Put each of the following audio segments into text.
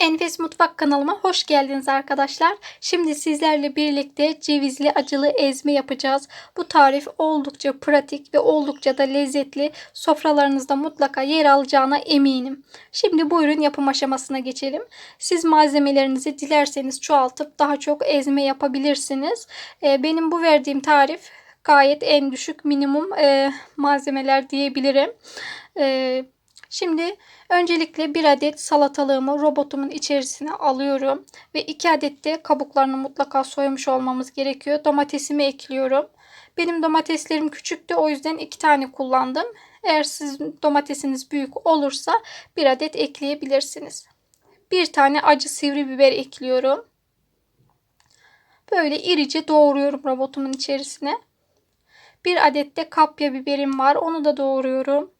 Enfes Mutfak kanalıma hoş geldiniz arkadaşlar. Şimdi sizlerle birlikte cevizli acılı ezme yapacağız. Bu tarif oldukça pratik ve oldukça da lezzetli. Sofralarınızda mutlaka yer alacağına eminim. Şimdi buyurun yapım aşamasına geçelim. Siz malzemelerinizi dilerseniz çoğaltıp daha çok ezme yapabilirsiniz. Ee, Benim bu verdiğim tarif gayet en düşük minimum e, malzemeler diyebilirim. Şimdi öncelikle bir adet salatalığımı robotumun içerisine alıyorum. Ve iki adet de kabuklarını mutlaka soymuş olmamız gerekiyor. Domatesimi ekliyorum. Benim domateslerim küçüktü o yüzden iki tane kullandım. Eğer sizin domatesiniz büyük olursa bir adet ekleyebilirsiniz. Bir tane acı sivri biber ekliyorum. Böyle irice doğruyorum robotumun içerisine. Bir adet de kapya biberim var. Onu da doğruyorum.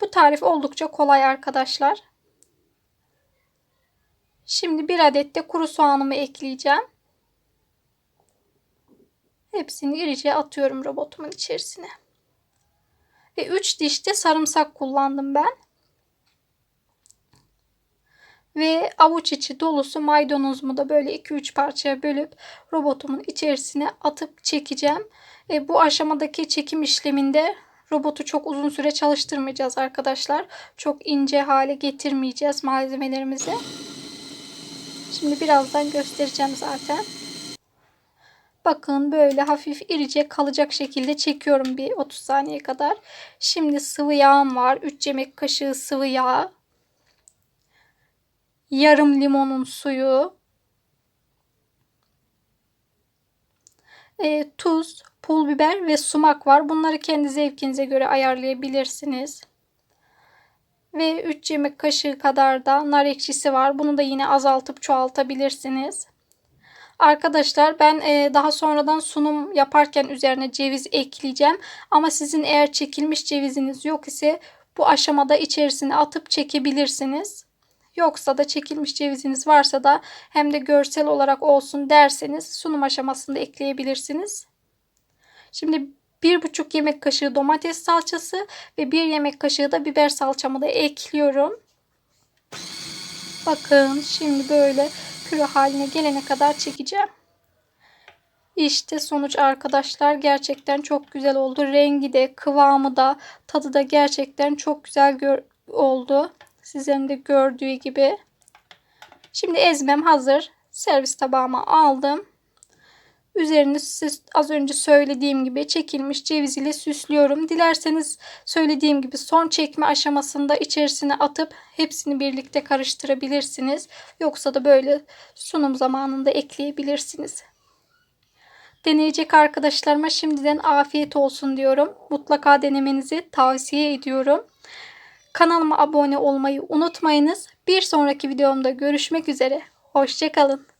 Bu tarif oldukça kolay arkadaşlar. Şimdi bir adet de kuru soğanımı ekleyeceğim. Hepsini irice atıyorum robotumun içerisine. Ve 3 diş de sarımsak kullandım ben. Ve avuç içi dolusu maydanozumu da böyle 2-3 parçaya bölüp robotumun içerisine atıp çekeceğim. E, bu aşamadaki çekim işleminde Robotu çok uzun süre çalıştırmayacağız arkadaşlar. Çok ince hale getirmeyeceğiz malzemelerimizi. Şimdi birazdan göstereceğim zaten. Bakın böyle hafif irice kalacak şekilde çekiyorum bir 30 saniye kadar. Şimdi sıvı yağım var. 3 yemek kaşığı sıvı yağ. Yarım limonun suyu. E, tuz, pul biber ve sumak var. Bunları kendi zevkinize göre ayarlayabilirsiniz. Ve 3 yemek kaşığı kadar da nar ekşisi var. Bunu da yine azaltıp çoğaltabilirsiniz. Arkadaşlar ben e, daha sonradan sunum yaparken üzerine ceviz ekleyeceğim. Ama sizin eğer çekilmiş ceviziniz yok ise bu aşamada içerisine atıp çekebilirsiniz. Yoksa da çekilmiş ceviziniz varsa da hem de görsel olarak olsun derseniz sunum aşamasında ekleyebilirsiniz. Şimdi 1,5 yemek kaşığı domates salçası ve 1 yemek kaşığı da biber salçamı da ekliyorum. Bakın şimdi böyle püre haline gelene kadar çekeceğim. İşte sonuç arkadaşlar gerçekten çok güzel oldu. Rengi de kıvamı da tadı da gerçekten çok güzel oldu. Sizlerin de gördüğü gibi. Şimdi ezmem hazır. Servis tabağıma aldım. Üzerini siz az önce söylediğim gibi çekilmiş ceviz ile süslüyorum. Dilerseniz söylediğim gibi son çekme aşamasında içerisine atıp hepsini birlikte karıştırabilirsiniz. Yoksa da böyle sunum zamanında ekleyebilirsiniz. Deneyecek arkadaşlarıma şimdiden afiyet olsun diyorum. Mutlaka denemenizi tavsiye ediyorum. Kanalıma abone olmayı unutmayınız. Bir sonraki videomda görüşmek üzere. Hoşçakalın.